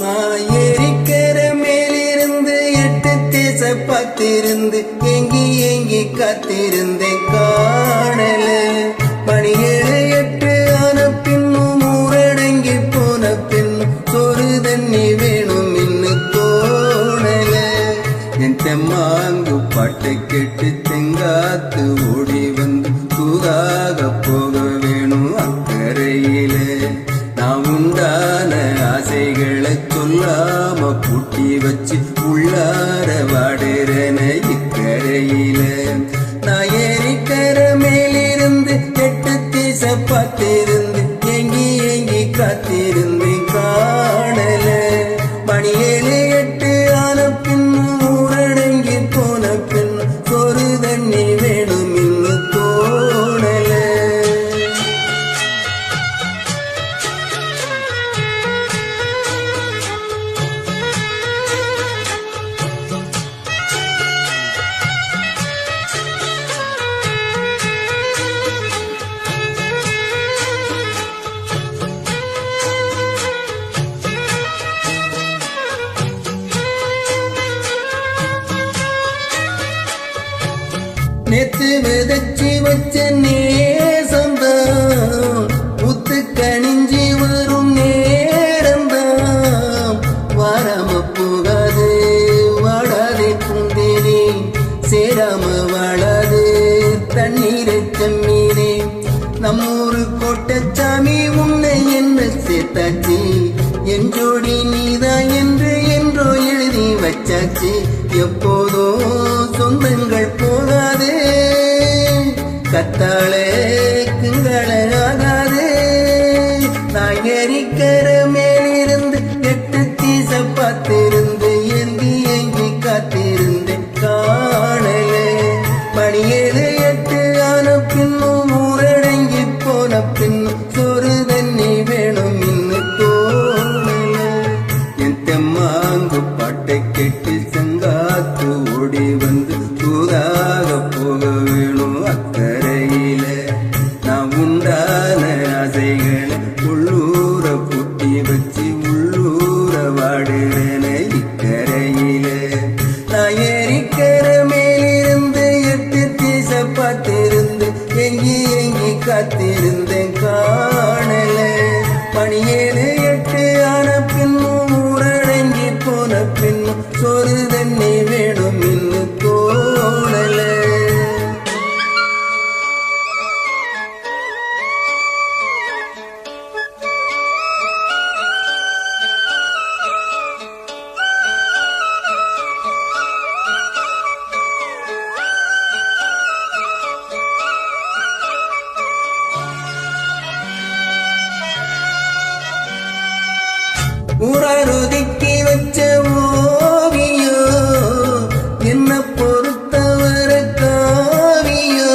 மாயேரிக்கர மேலிருந்து எட்டு தேச பார்த்திருந்து ஏங்கி ஏங்கி காத்திருந்தேன் காணல. மணி ஏழு எட்டு ஆன பின்னும் ஊரடங்கி போன பின்னும் சோறு தண்ணி வேணும் இன்னு தோணல. என் தெம்மாங்கு பாட்டை கேட்டு தெங்காத்து ஓடி வந்து தூதாக போக வேணும் அக்கறையிலே நான் உண்டான ஆசைகளை சொல்லாம பூட்டி வச்சு உள்ளார நேத்து விதைச்சி வச்ச நேசந்தான் புத்து கணிஞ்சி வரும் நேரந்தான் வாராம போகாது வாடாதே பூந்தேனே. சேராம வாழாது தண்ணீரை தண்ணீரே நம்மூரு கோட்டச்சாமி உன்னை என்ன சேர்த்தாச்சு? என் ஜோடி நீதான் என்று என்றோ எழுதி வச்சாச்சு. எப்போதோ சொந்தங்கள் போகாதே கத்தாளே ஆகாதே நான் எரிக்கிற மேலிருந்து எட்டு தீச பார்த்திருந்து ஏங்கி ஏங்கி காத்திருந்தேன் காணலே. பணியேழு எட்டு ஆன பின்னும் ஊரடங்கி போன பின்னும் சோறு தண்ணி வேணும் இன்னும் தோணல. என் தெம்மாங்கு பாட்டை கேட்டு ஊராருதிக்கி வச்ச ஓவியோ? என்ன பொறுத்தவர காவியோ?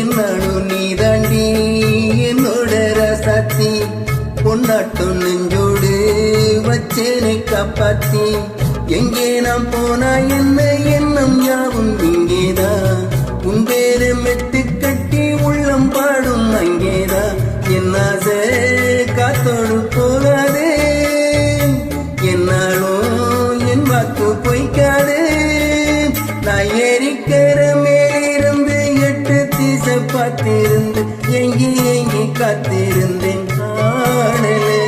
என்னடு நீ தண்டி என்னோட ரசத்தி பொன்னாட்டும் நெஞ்சோடு வச்சேனை காப்பாத்தி. எங்கே நாம் போனா என்ன எண்ணம் யாவும் பார்த்திருந்து எங்கி எங்கி காத்திருந்தேன். காணலே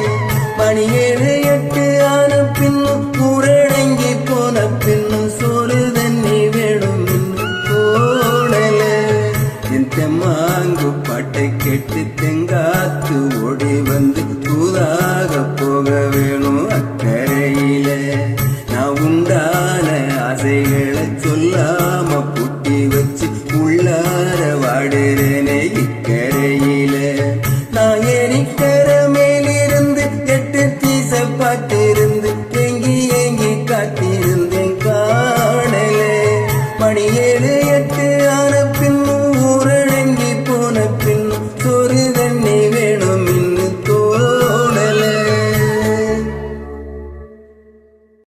மணி ஏழு எட்டு ஆன பின்னும் ஊரடங்கி போன பின்னும் சோறு தண்ணி வேணும் இன்னும் என் தெம்மாங்கு பாட்டை கேட்டு தெங்காத்து ஓடி வந்து தூதாக போக வேணும் அக்கறையில நான் உண்டான ஆசைகளை சொல்லாம புட்டி வச்சு உள்ளார வாடு